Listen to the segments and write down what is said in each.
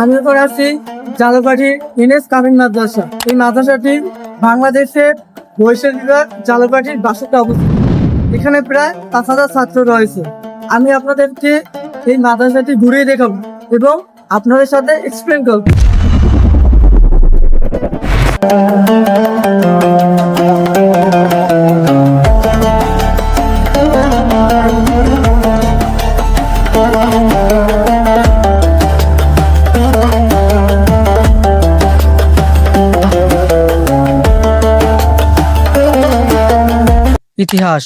আমি আছি জালুকাঠি ইনেস কামিন মাদ্রাসা। এই মাদ্রাসাটি বাংলাদেশের বৈশাখ বিভাগ জালুকাঠির বাসাতে অবস্থিত। এখানে প্রায় পাঁচ হাজার ছাত্র রয়েছে। আমি আপনাদেরকে এই মাদ্রাসাটি ঘুরিয়ে দেখাবো এবং আপনাদের সাথে এক্সপ্লেন করব। ইতিহাস।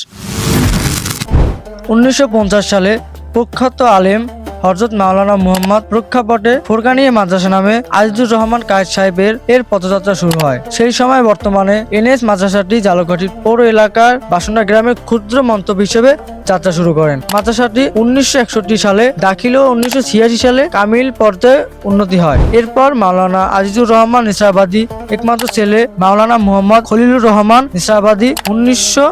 উনিশশো পঞ্চাশ সালে প্রখ্যাত আলেম হজরত মাওলানা মুহাম্মদ প্রেক্ষাপটে ফুরকানিয়া মাদ্রাসা নামে আজিজুর রহমান কায়েদ সাহেবের এর পথযাত্রা শুরু হয়। সেই সময় বর্তমানে এনএস মাদ্রাসাটি জালকাঠির পৌর এলাকার বাসনা গ্রামের ক্ষুদ্র মন্তব্য হিসেবে যাত্রা শুরু করেন। মাদ্রাসাটি উনিশশো সালে দাখিল ও উনিশশো সালে কামিল পর্যায়ে উন্নতি হয়। এরপর মাওলানা আজিজুর রহমান নিসাবাদী একমাত্র ছেলে মাওলানা মোহাম্মদ খলিলুর রহমান নিসাবাদী উনিশশো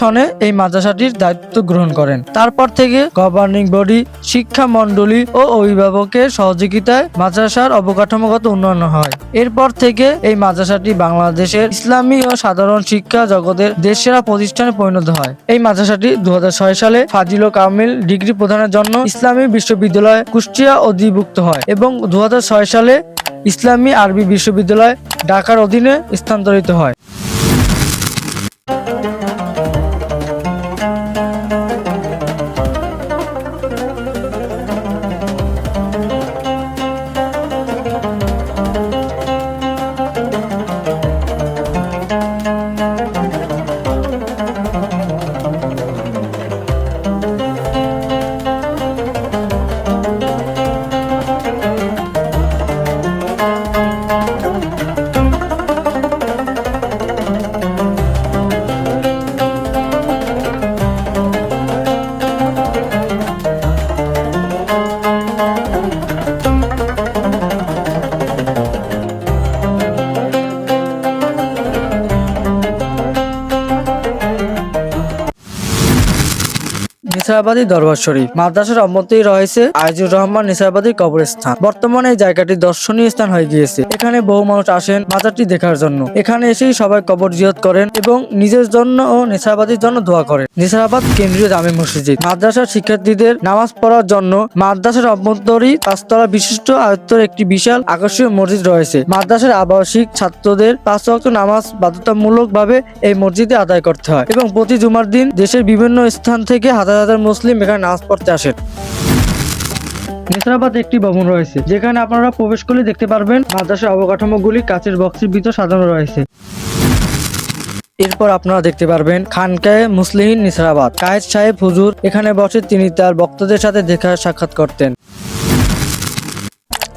সনে এই মাদ্রাসাটির দায়িত্ব গ্রহণ করেন। তারপর থেকে গভর্নিং বডি শিক্ষা মন্ডলী ও অভিভাবকের সহযোগিতায় মাদ্রাসার অবকাঠামোগত উন্নয়ন হয়। এরপর থেকে এই মাদ্রাসাটি বাংলাদেশের ইসলামী ও সাধারণ শিক্ষা জগতের দেশসেরা প্রতিষ্ঠানে পরিণত হয়। এই মাদ্রাসাটি দু হাজার ছয় সালে ফাজিল কামিল ডিগ্রি প্রদানের জন্য ইসলামী বিশ্ববিদ্যালয় কুষ্টিয়া অধিভুক্ত হয় এবং দু হাজার ছয় সালে ইসলামী আরবি বিশ্ববিদ্যালয় ঢাকার অধীনে স্থানান্তরিত হয়। নিসারাবাদী দরবার শরীফ। মাদ্রাসার অমতেই রয়েছে আইজুর রহমান নিসারাবাদীর কবরস্থান। বর্তমানে এই জায়গাটি দর্শনীয় স্থান হয়ে গিয়েছে। এখানে বহু মানুষ আসেন মাজারটি দেখার জন্য। এখানে এসেই সবাই কবর জিয়ত করেন এবং নিজের জন্য ও নিসারাবাদীর জন্য দোয়া করেন। নিসারাবাদ কেন্দ্রীয় জামে মসজিদ। মাদ্রাসার শিক্ষার্থীদের নামাজ পড়ার জন্য মাদ্রাসার অভ্যন্তরী পাঁচতলা বিশিষ্ট আয়ত্তর একটি বিশাল আকর্ষণীয় মসজিদ রয়েছে। মাদ্রাসার আবাসিক ছাত্রদের পাঁচ ওয়াক্ত নামাজ বাধ্যতামূলক ভাবে এই মসজিদে আদায় করতে হয় এবং প্রতি জুমার দিন দেশের বিভিন্ন স্থান থেকে হাজার হাজার মুসলিম এখানে নামাজ পড়তে আসেন নেসরাবাদ একটি ভবন রয়েছে যেখানে আপনারা প্রবেশ করলে দেখতে পারবেন মাদ্রাসার অবকাঠামোগুলি কাচের বক্সের ভিতর সাজানো রয়েছে। এরপর আপনারা দেখতে পারবেন খানকায় মুসলিম নিসরাবাদ কায়েদ সাহেব হুজুর এখানে বসে তিনি তার বক্তাদের সাথে দেখা সাক্ষাৎ করতেন।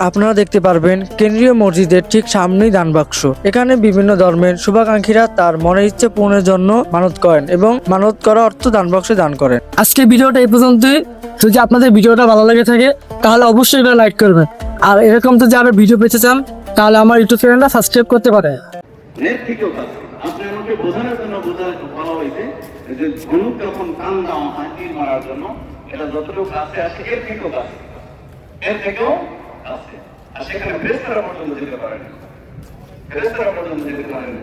আপনারা দেখতে পারবেন কেন্দ্রীয় মসজিদের ঠিক সামনেই দান বাক্স। এখানে বিভিন্ন ধর্মের শুভাকাঙ্ক্ষীরা তার মনের ইচ্ছে পূরণের জন্য মানত করেন এবং মানত করা অর্থ দান বাক্সে দান করেন। আজকে ভিডিওটা এই পর্যন্তই। যদি আপনাদের ভিডিওটা ভালো লেগে থাকে, তাহলে অবশ্যই এটা লাইক করবেন। আর এরকম তো যারা ভিডিও পেতে চান, তাহলে আমার ইউটিউব চ্যানেলটা সাবস্ক্রাইব করতে পারে এর থেকেও আর সেখানে ফেরেস্তারা পর্যন্ত যেতে পারেন। ফেরেস্তারা পর্যন্ত যেতে পারেন।